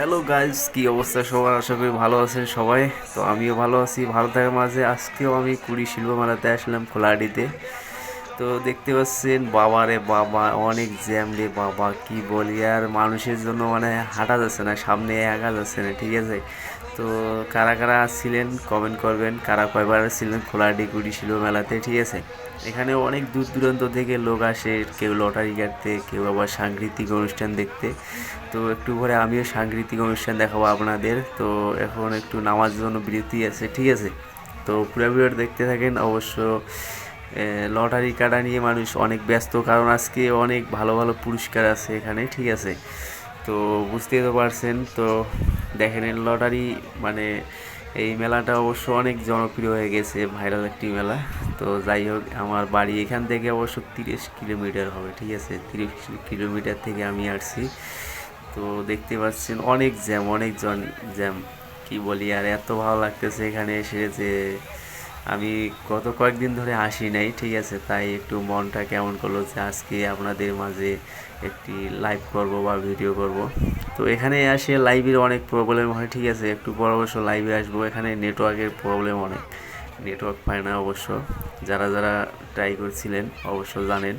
Hello guys কি অবস্থা? সবার আশা করি ভালো আছেন সবাই। তো আমিও ভালো আছি। ভালো থাকার মাঝে আজকেও আমি কুড়ি শিল্প মেলাতে আসলাম খোলাহাটিতে। তো দেখতে পাচ্ছেন বাবা রে বাবা, অনেক জ্যাম রে বাবা, কি বলি আর মানুষের জন্য মানে হাঁটা যাচ্ছে না, সামনে একা যাচ্ছে না, ঠিক আছে? তো কারা কারা আসছিলেন কমেন্ট করবেন, কারা কয়বার ছিলেন খোলাহাটি কুড়ি ছিল মেলাতে, ঠিক আছে? এখানে অনেক দূর দূরান্ত থেকে লোক আসে, কেউ লটারি কাটতে, কেউ আবার সাংস্কৃতিক অনুষ্ঠান দেখতে। তো একটু পরে আমিও সাংস্কৃতিক অনুষ্ঠান দেখাবো আপনাদের। তো এখন একটু নামার জন্য বিরতি আছে, ঠিক আছে? তো পুরো দেখতে থাকেন, অবশ্য লটারি কাটা নিয়ে মানুষ অনেক ব্যস্ত, কারণ আজকে অনেক ভালো ভালো পুরস্কার আছে এখানে, ঠিক আছে? তো বুঝতেই তো পারছেন, তো দেখেন লটারি মানে এই মেলাটা অবশ্য অনেক জনপ্রিয় হয়ে গেছে, ভাইরাল একটি মেলা। তো যাই হোক, আমার বাড়ি এখান থেকে অবশ্য তিরিশ কিলোমিটার হবে, ঠিক আছে? তিরিশ কিলোমিটার থেকে আমি আসছি। তো দেখতে পাচ্ছেন অনেক জ্যাম, অনেক জন জ্যাম, কি বলি, আর এত ভালো লাগতেছে এখানে এসে যে আমি গত কয়েকদিন ধরে আসি নাই, ঠিক আছে? তাই একটু মনটা কেমন করল যে আজকে আপনাদের মাঝে একটি লাইভ করব বা ভিডিও করব। তো এখানে আসে লাইভের অনেক প্রবলেম হয়, ঠিক আছে? একটু পর অবশ্য লাইভে আসব। এখানে নেটওয়ার্কের প্রবলেম অনেক। নেটওয়ার্ক পায় না অবশ্য। যারা যারা ট্রাই করছিলেন, অবশ্য জানেন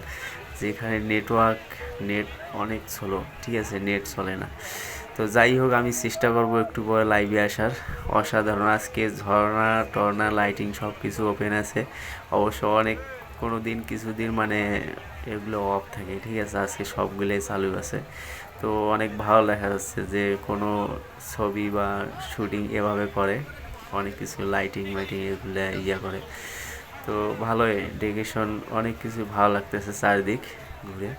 যে এখানে নেটওয়ার্ক নেট অনেক স্লো ঠিক আছে? নেট চলে না। তো যাই হোক, আমি চেষ্টা করব একটু পরে লাইভে আসার। অসাধারণ, আজকে ঝর্ণা টর্না লাইটিং সব কিছু ওপেন আছে। অবশ্য অনেক কোনো দিন কিছুদিন মানে এগুলো অফ থাকে, ঠিক আছে? আজকে সবগুলোই চালু আছে। তো অনেক ভালো দেখা যাচ্ছে যে কোনো ছবি বা শুটিং এভাবে করে। অনেক কিছু লাইটিং মাইটিং এগুলো ইয়া করে। তো ভালোই ডেকেশন অনেক কিছু ভালো লাগতেছে চারিদিক ঘুরে।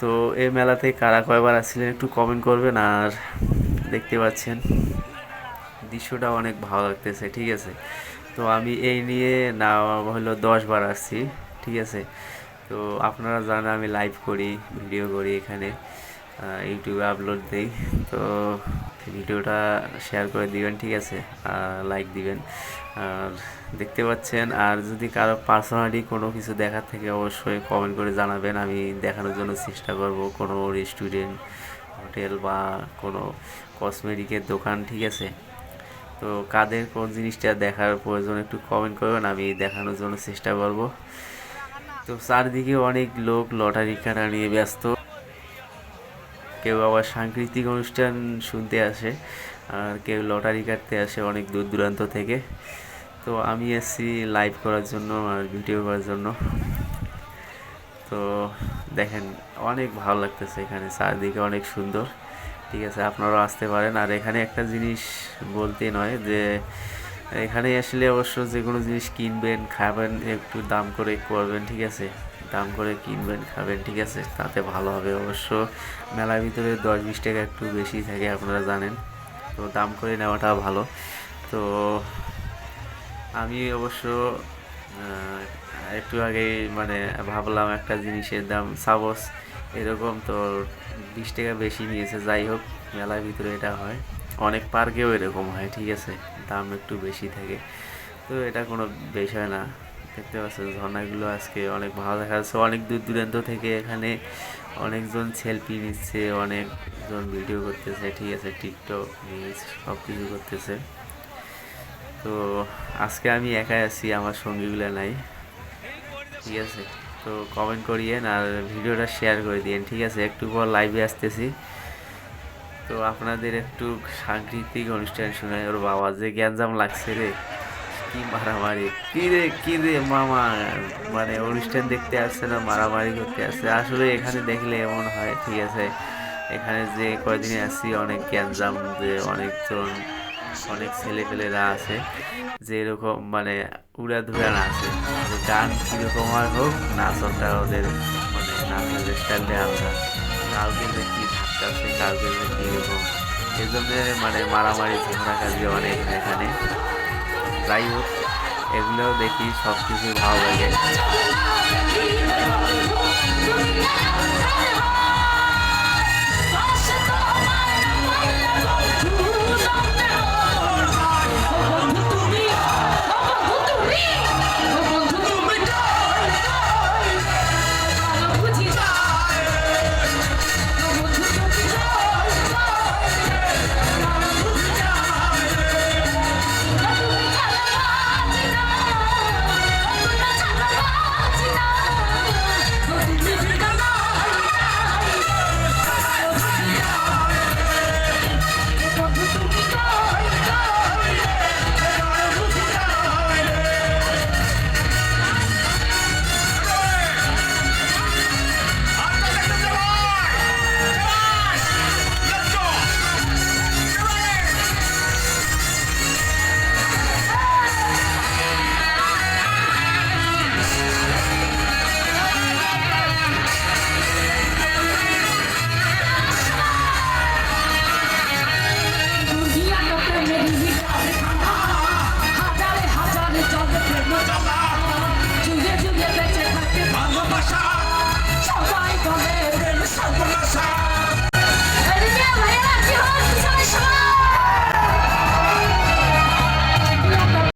তো এই মেলাতে কারা কয়বার আসছিলেন একটু কমেন্ট করবেন আর দেখতে পাচ্ছেন দৃশ্যটা অনেক ভালো লাগতেছে, ঠিক আছে। তো আমি এই নিয়ে না, হলো দশবার আসছি, ঠিক আছে। তো আপনারা জানেন আমি লাইভ করি ভিডিও করি এখানে। ইউটিউবে আপলোড দিই। তো ভিডিওটা শেয়ার করে দিবেন, ঠিক আছে? লাইক দিবেন। আর দেখতে পাচ্ছেন, আর যদি কারও পার্সোনালি কোনো কিছু দেখার থেকে, অবশ্যই কমেন্ট করে জানাবেন। আমি দেখানোর জন্য চেষ্টা করব। কোনো রেস্টুরেন্ট হোটেল বা কোনো কসমেটিকের দোকান, ঠিক আছে? তো কাদের কোন জিনিসটা দেখার প্রয়োজন একটু কমেন্ট করবেন, আমি দেখানোর জন্য চেষ্টা করব। তো চারদিকে অনেক লোক লটারি কাটা নিয়ে ব্যস্ত। কেউ আবার সাংস্কৃতিক অনুষ্ঠান শুনতে আসে, আর কেউ লটারি কাটতে আসে অনেক দূর দূরান্ত থেকে। তো আমি এসেছি লাইভ করার জন্য আর ভিডিও করার জন্য। তো দেখেন, অনেক ভালো লাগতেছে এখানে, চারদিকে অনেক সুন্দর। ঠিক আছে, আপনারাও আসতে পারেন। আর এখানে একটা জিনিস বলতে নয় যে, এখানে আসলে অবশ্য যে কোনো জিনিস কিনবেন, খাবেন, একটু দাম করে করবেন, ঠিক আছে? দাম করে কিনবেন, খাবেন, ঠিক আছে? তাতে ভালো হবে অবশ্য। মেলার ভিতরে দশ বিশ টাকা একটু বেশি থাকে, আপনারা জানেন। তো দাম করে নেওয়াটা ভালো। তো আমি অবশ্য একটু আগে মানে ভাবলাম একটা জিনিসের দাম সাপোজ এরকম তো বিশ টাকা বেশি নিয়েছে, যাই হোক, মেলার ভিতরে এটা হয়। অনেক পার্কেও এরকম হয়, ঠিক আছে? দাম একটু বেশি থাকে। তো এটা কোনো বিষয় না। দেখতে পাচ্ছেন ঝর্ণাগুলো আজকে অনেক ভালো দেখা যাচ্ছে। অনেক দূর দূরান্ত থেকে এখানে অনেকজন সেলফি নিচ্ছে, অনেকজন ভিডিও করতেছে, ঠিক আছে টিকটক রিলস সব কিছু করতেছে। তো আজকে আমি একাই আছি, আমার সঙ্গীগুলো নাই, ঠিক আছে। তো কমেন্ট করিয়েন আর ভিডিওটা শেয়ার করে দিয়েন, ঠিক আছে। একটু পর লাইভে আসতেছি। তো আপনাদের একটু সাংস্কৃতিক অনুষ্ঠান শুনে ওর বাবা যে গ্যাঞ্জাম লাগছে রে। কি মারামারি? কি রে কি রে মামা? মানে অনুষ্ঠান দেখতে আসছে না, মারামারি করতে আসছে। আসলে এখানে দেখলে এমন হয়, ঠিক আছে? এখানে যে কয়দিনে আসছি অনেক গ্যাঞ্জাম, যে অনেকজন, অনেক ছেলেপেলেরা আছে, যে এরকম মানে উড়া ধুরা তো গান কীরকম হয় হোক নাচনটা ওদের মানে নাচের স্টাইলটা আলাদা। কাউকে যে কি ধাক্কাছে কাউকে যে কীরকম। এই জন্য মানে মারামারি ঝগড়া কাজে অনেক এখানে। হোক এগুলোও দেখি সব কিছু ভালো লাগে।